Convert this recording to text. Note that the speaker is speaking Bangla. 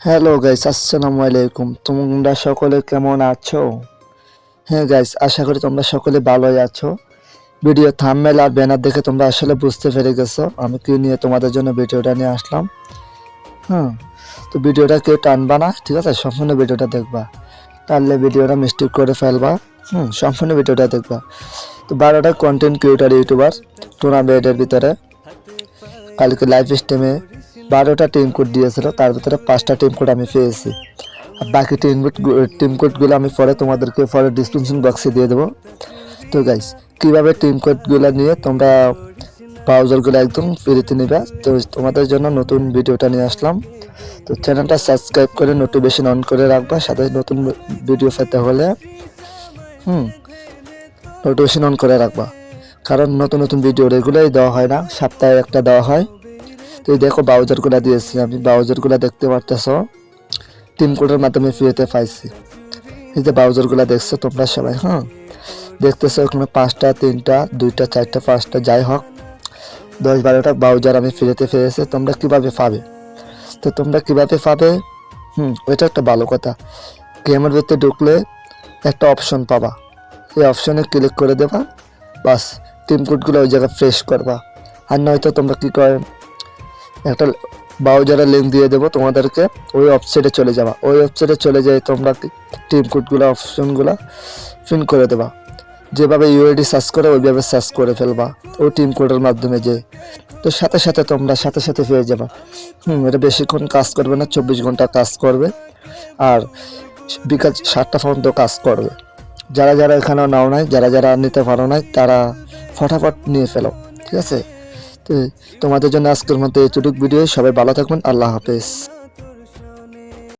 হ্যালো গাইস আসসালামু আলাইকুম তোমরা সকলে কেমন আছো? হ্যাঁ গাইস আশা করি তোমরা সকলে ভালোই আছো। ভিডিও থাম্বনেল আর ব্যানার দেখে তোমরা আসলে বুঝতে পেরে গেছো। আমি কি নিয়ে তোমাদের জন্য ভিডিওটা নিয়ে আসলাম? হ্যাঁ তো ভিডিওটা কেউ টানবা না, ঠিক আছে? সম্পূর্ণ ভিডিওটা দেখবা। তাহলে ভিডিওটা মিস্টেক করে ফেলবা। হুম, সম্পূর্ণ ভিডিওটা দেখবা। তো বারোটা কন্টেন্ট ক্রিয়েটার ইউটিউবার টুর্নামেন্টের ভিতরে। কালকে লাইভ স্ট্রিমে বারোটা টিম কোড দিয়েছিল, তার ভিতরে পাঁচটা টিম কোড আমি পেয়েছি। আর বাকি টিম কোড টিম কোডগুলো আমি পরে তোমাদেরকে পরে ডিসক্রিপশন বক্সে দিয়ে দেবো। তো গাইস কীভাবে টিম কোডগুলো নিয়ে তোমরা ব্রাউজারগুলো একদম ফ্রিতে নেবে, তো তোমাদের জন্য নতুন ভিডিওটা নিয়ে আসলাম। তো চ্যানেলটা সাবস্ক্রাইব করে নোটিফিকেশন অন করে রাখবা, সাথে নতুন ভিডিও পেতে হলে, হুম নোটিফিকেশন অন করে রাখবা। কারণ নতুন নতুন ভিডিও রেগুলারই দেওয়া হয় না, সপ্তাহে একটা দেওয়া হয়। তো এই দেখো ব্রাউজারগুলো দিয়েছি, আমি ব্রাউজারগুলো দেখতে পারতেছো। টিম কোডের মাধ্যমে ফ্রিতে পাইছি। এই যে ব্রাউজারগুলো দেখছ তোমরা সবাই হ্যাঁ? দেখতেছো ওখানে পাঁচটা, তিনটা, দুইটা, চারটা, পাঁচটা, যাই হোক। দশ বারোটা ব্রাউজার আমি ফ্রিতে পেয়েছি, তোমরা কীভাবে পাবে? তো তোমরা কীভাবে পাবে? হুম ওইটা একটা ভালো কথা। গেমের ভিতরে ঢুকলে একটা অপশন পাবা। এই অপশনে ক্লিক করে দেবা, বাস টিম কোডগুলো ওই জায়গায় ফ্রেশ করবা। আর নয়তো তোমরা কী করে একটা ব্রাউজারের লিঙ্ক দিয়ে দেবো, তোমাদেরকে ওই ওয়েবসাইটে চলে যাবা। ওই ওয়েবসাইটে চলে যেয়ে তোমরা টিম কোডগুলো অপশনগুলো ফিল করে দেবা। যেভাবে ইউআইডি সার্চ করে, ওইভাবে সার্চ করে ফেলবা, ওই টিম কোডের মাধ্যমে যে তো সাথে সাথে তোমরা সাথে সাথে পেয়ে যাবা। হুম, এটা বেশিক্ষণ কাজ করবে না, চব্বিশ ঘণ্টা কাজ করবে। আর বিকাল সাতটা পর্যন্ত কাজ করবে। যারা যারা এখানে নাও নাই, যারা যারা নিতে পারো নাই, তারা ফটাফট নিয়ে ফেলো, ঠিক আছে? তোমাদের জন্য আজকের মধ্যে এইটুকু ভিডিও সবাই ভালো থাকবেন আল্লাহ হাফেজ।